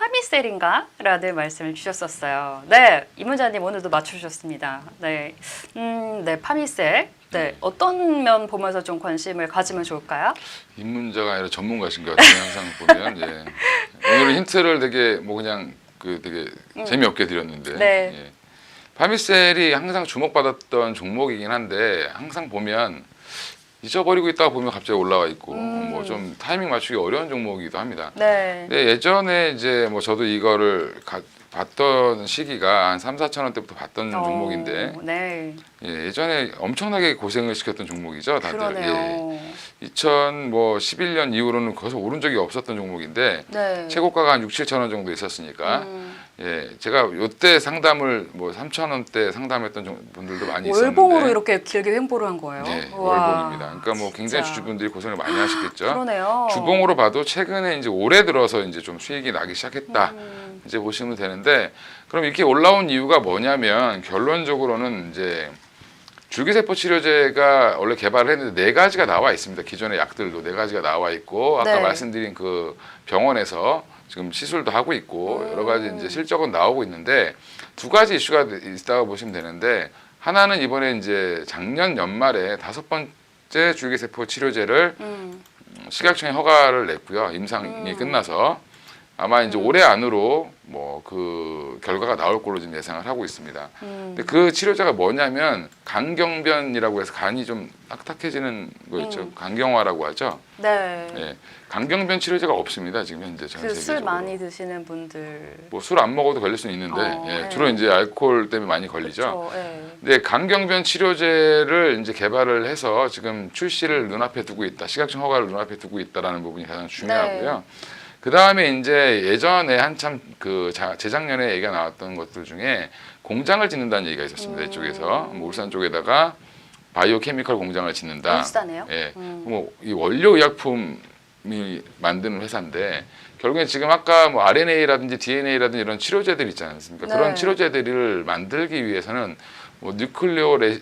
파미셀인가? 라는 말씀을 주셨었어요. 네, 이문자님 오늘도 맞추셨습니다. 네, 음, 네, 파미셀. 네, 어떤 면 보면서 좀 관심을 가지면 좋을까요? 입문자가 아니라 전문가신 것 같아요. 항상 보면 예. 오늘은 힌트를 되게 뭐 그냥 그 되게 재미없게 드렸는데 음. 네. 예. 파미셀이 항상 주목받았던 종목이긴 한데 항상 보면 잊어버리고 있다가 보면 갑자기 올라와 있고 음. 뭐 좀 타이밍 맞추기 어려운 종목이기도 합니다. 네. 근데 예전에 이제 뭐 저도 이거를 가- 봤던 시기가 한 3, 4천 원대부터 봤던 어, 종목인데 네, 예, 예전에 엄청나게 고생을 시켰던 종목이죠. 다들. 예. 그러네요. 2011년 이후로는 거기서 오른 적이 없었던 종목인데 네. 최고가가 한 6, 7천 원 정도 있었으니까 음, 예, 제가 요때 상담을 뭐 3천 원대 상담했던 종- 분들도 많이 있었는데 월봉으로 이렇게 길게 횡보를 한 거예요. 네, 우와, 월봉입니다. 그러니까 뭐 굉장히 진짜. 주주분들이 고생을 많이 하시겠죠. 그러네요. 주봉으로 봐도 최근에 이제 올해 들어서 이제 좀 수익이 나기 시작했다. 음, 이제 보시면 되는데 그럼 이렇게 올라온 이유가 뭐냐면 결론적으로는 이제 줄기세포 치료제가 원래 개발을 했는데 네 가지가 나와 있습니다. 기존의 약들도 네 가지가 나와 있고 아까 네. 말씀드린 그 병원에서 지금 시술도 하고 있고 여러 가지 음. 이제 실적은 나오고 있는데 두 가지 이슈가 있다고 보시면 되는데 하나는 이번에 이제 작년 연말에 다섯 번째 줄기세포 치료제를 음, 식약청에 허가를 냈고요. 임상이 음. 끝나서 아마 이제 올해 안으로 뭐 그 결과가 나올 걸로 지금 예상을 하고 있습니다. 음. 근데 그 치료제가 뭐냐면 강경변이라고 해서 간이 좀 딱딱해지는 거 있죠. 음. 강경화라고 하죠. 네. 예. 강경변 치료제가 없습니다. 지금 현재 전그술 세계적으로. 많이 드시는 분들. 뭐 술 안 먹어도 걸릴 수는 있는데 어, 예, 네. 주로 이제 알코올 때문에 많이 걸리죠. 그렇죠. 네. 근데 강경변 치료제를 이제 개발을 해서 지금 출시를 눈앞에 두고 있다. 시각청 허가를 눈앞에 두고 있다라는 부분이 가장 중요하고요. 네. 그 다음에 이제 예전에 한참 그 자- 재작년에 얘기가 나왔던 것들 중에 공장을 짓는다는 얘기가 있었습니다. 음. 이쪽에서 뭐 울산 쪽에다가 바이오 케미컬 공장을 짓는다. 울산에요? 예. 음. 뭐이 원료 의약품이 만드는 회사인데 결국에 지금 아까 뭐 RNA라든지 DNA라든지 이런 치료제들 있지 않습니까? 네. 그런 치료제들을 만들기 위해서는 뭐 뉴클리오 레뉴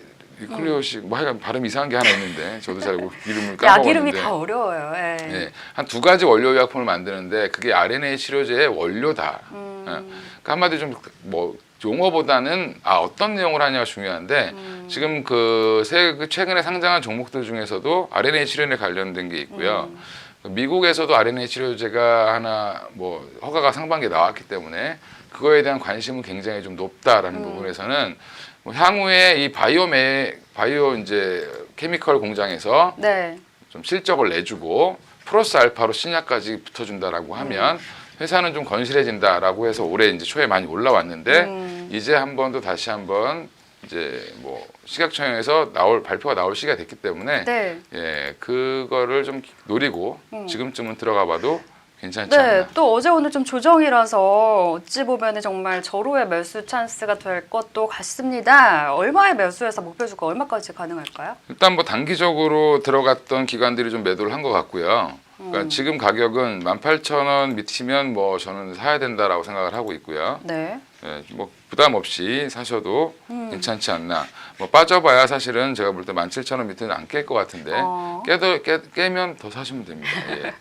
클리오식 뭐 하여간 발음 이상한 게 하나 있는데 저도 잘 모르- 이름을 약 이름이 까먹었는데 다 어려워요. 예. 예, 한두 가지 원료 의약품을 만드는데 그게 RNA 치료제의 원료다. 음, 예. 그러니까 한마디 좀뭐 용어보다는 아 어떤 내용을 하냐가 중요한데 음. 지금 그 세, 그 최근에 상장한 종목들 중에서도 RNA 치료에 관련된 게 있고요. 음. 미국에서도 RNA 치료제가 하나 뭐 허가가 상반기에 나왔기 때문에 그거에 대한 관심은 굉장히 좀 높다라는 음. 부분에서는 뭐 향후에 이 바이오메 바이오 이제 케미컬 공장에서 네. 좀 실적을 내주고 플러스 알파로 신약까지 붙어준다라고 하면 회사는 좀 건실해진다라고 해서 올해 이제 초에 많이 올라왔는데 음. 이제 한 번 더 다시 한번 이제 뭐 시각청에서 나올 발표가 나올 시기가 됐기 때문에 네. 예 그거를 좀 노리고 음. 지금쯤은 들어가봐도 괜찮지 네, 않나. 또 어제 오늘 좀 조정이라서 어찌 보면 정말 절호의 매수 찬스가 될 것도 같습니다. 얼마의 매수에서 목표 주가 얼마까지 가능할까요? 일단 뭐 단기적으로 들어갔던 기관들이 좀 매도를 한 것 같고요. 그러니까 음. 지금 가격은 18,000원 밑이면 뭐 저는 사야 된다라고 생각을 하고 있고요. 네. 예, 뭐 부담 없이 사셔도 음. 괜찮지 않나. 뭐 빠져봐야 사실은 제가 볼 때 17,000원 밑에는 안 깰 것 같은데 어. 깨도 깨, 깨면 더 사시면 됩니다. 예.